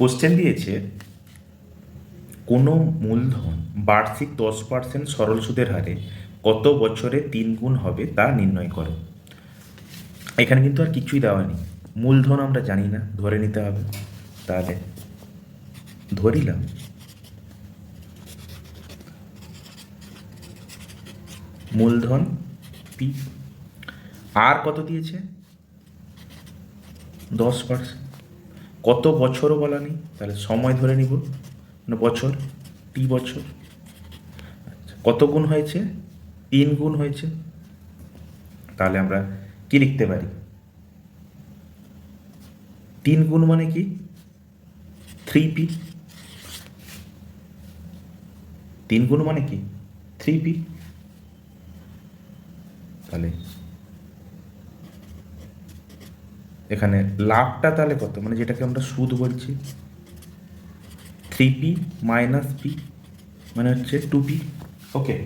Question দিয়েছে, কোনো মূলধন বার্ষিক দশ পার্সেন্ট সরল সুদের হারে কত বছরে তিন গুণ হবে তা নির্ণয় করো। এখানে কিন্তু আর কিছুই দেওয়া নেই। মূলধন আমরা জানি না, ধরে নিতে হবে। তাহলে ধরিলাম, মূলধন আর কত দিয়েছে? দশ পার্সেন্ট কত বছরও বলা নেই, তাহলে সময় ধরে নিব মানে বছর, টি বছর। আচ্ছা কত গুণ হয়েছে? তিন গুণ হয়েছে। তাহলে আমরা কি লিখতে পারি? তিন গুণ মানে কি? Three P. তিন গুণ মানে কি? Three P. তাহলে এখানে লাভটা তাহলে কত? মানে যেটাকে আমরা সুদ বলছি। থ্রি পি মাইনাস পি মানে হচ্ছে টু পি ওকে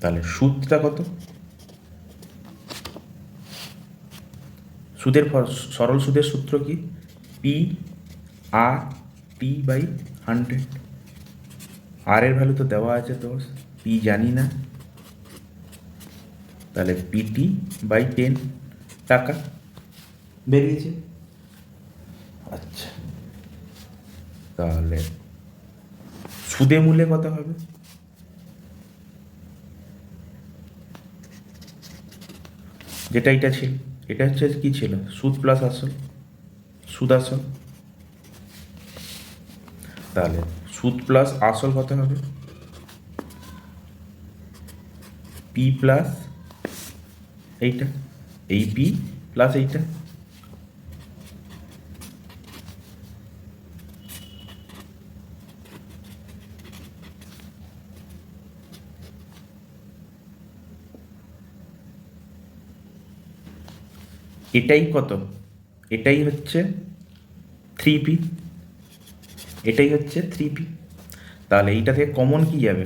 তাহলে সুদটা কত? সুদের সরল সুদের সূত্র কি? P R T by hundred R এর ভ্যালু তো দেওয়া আছে দশ পি জানি না। তাহলে পিটি বাই টেন টাকা। বেরিয়েছে আচ্ছা। তাহলে সুদে মূল্যে কত হবে। যেটা এটা ছিল, এটা হচ্ছে কি ছিল? সুদ প্লাস আসল। সুদ আসল। তাহলে সুদ প্লাস আসল কত হবে? পি প্লাস এইটা এই পি প্লাস এইটা। এটাই কত? এটাই হচ্ছে থ্রি পি এটাই হচ্ছে থ্রি পি তাহলে এইটা থেকে কমন কি যাবে?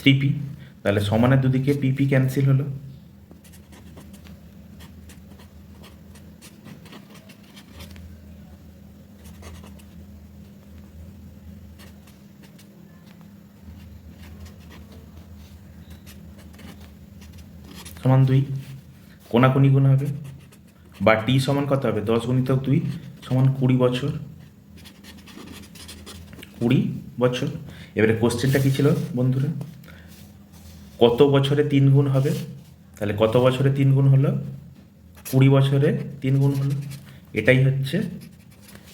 থ্রি পি, তাহলে সমানের দুদিকে পিপি ক্যান্সেল হলো। সমান দুই, কোনাকুনি গুণ হবে, বা টি সমান কত হবে? দশ গুণিতক দুই সমান কুড়ি বছর। কুড়ি বছর। এবারে কোশ্চেনটা কী ছিল বন্ধুরা? কত বছরে তিন গুণ হবে? তাহলে কত বছরে তিন গুণ হলো? কুড়ি বছরে তিন গুণ হলো। এটাই হচ্ছে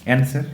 অ্যান্সার